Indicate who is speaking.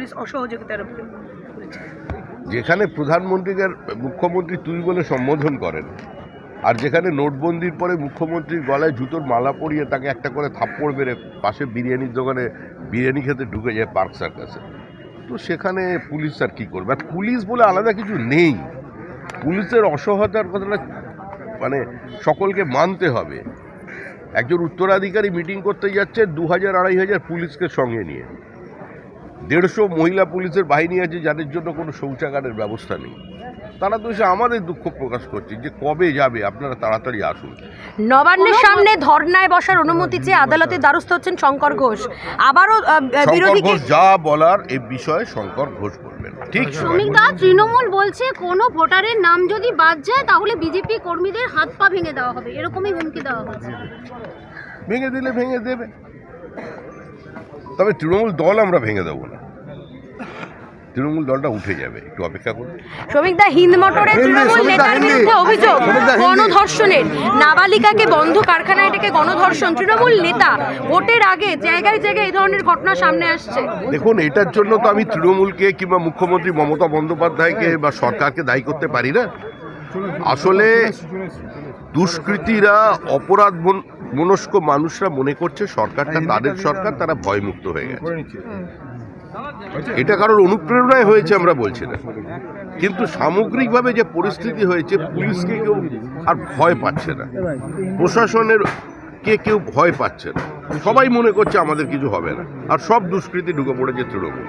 Speaker 1: Police অসহযোগিতার
Speaker 2: যেখানে প্রধানমন্ত্রীকে মুখ্যমন্ত্রী তুই বলে সম্বোধন করেন, আর যেখানে নোটবন্দির পরে মুখ্যমন্ত্রীর গলায় জুতোর মালা পরিয়ে তাকে একটা করে থাপ্পড় মেরে পাশে বিরিয়ানির দোকানে বিরিয়ানি খেতে ঢুকে যায় পার্ক সার্কাসে। তো সেখানে পুলিশ আর কী করবে? আর পুলিশ বলে আলাদা কিছু নেই। পুলিশের অসহায়তার কথাটা মানে সকলকে মানতে হবে। একজন উত্তরাধিকারী মিটিং করতে যাচ্ছে দু হাজার আড়াই হাজার পুলিশকে সঙ্গে নিয়ে। দেড়শো মহিলা পুলিশের বাহিনী আছে যাদের জন্য কোনো শৌচাগারের ব্যবস্থা নেই। তারা তো এসে আমাদের দুঃখ প্রকাশ করছে যে কবে যাবে? আপনারা তাড়াতাড়ি আসুন।
Speaker 1: নবান্নের সামনে ধর্নায় বসার অনুমতি চেয়ে আদালতে দ্বারস্থ হচ্ছেন শঙ্কর ঘোষ। আবারও বিরোধী
Speaker 2: শঙ্কর ঘোষ যা বলার এই বিষয়ে শঙ্কর ঘোষ বলবেন। ঠিক সময়
Speaker 3: শ্রমিক তৃণমূল বলছে কোনো ভোটারের নাম যদি বাদ যায় তাহলে বিজেপি কর্মীদের হাত পা ভেঙে দেওয়া হবে। এরকমই হুমকি দেওয়া হচ্ছে।
Speaker 2: ভেঙে দিলে ভেঙে দেবে। তবে তৃণমূল দল আমরা ভেঙে দেবো না। তৃণমূল দলটা উঠে যাবে একটু অপেক্ষা করুন।
Speaker 1: শ্রমিকদা হিন্দ মোটরে তৃণমূল নেতার বিরুদ্ধে অভিযোগ গণধর্ষণের। নাবালিকাকে বন্ধ কারখানায় ডেকে গণধর্ষণ। তৃণমূল নেতা ভোটের আগে জায়গায় জায়গায় এই ধরনের ঘটনা সামনে আসছে।
Speaker 2: দেখুন এটার জন্য তো আমি তৃণমূলকে কিংবা মুখ্যমন্ত্রী মমতা বন্দ্যোপাধ্যায়কে বা সরকারকে দায়ী করতে পারি না। আসলে দুষ্কৃতীরা অপরাধ মনস্ক মানুষরা মনে করছে সরকারটা তাদের সরকার তারা ভয়মুক্ত হয়ে গেছে। এটা কারোর অনুপ্রেরণায় হয়েছে আমরা বলছি না। কিন্তু সামগ্রিকভাবে যে পরিস্থিতি হয়েছে পুলিশকে কেউ আর ভয় পাচ্ছে না। প্রশাসনের কে কেউ ভয় পাচ্ছে না। সবাই মনে করছে আমাদের কিছু হবে না। আর সব দুষ্কৃতি ঢুকে পড়েছে তৃণমূল।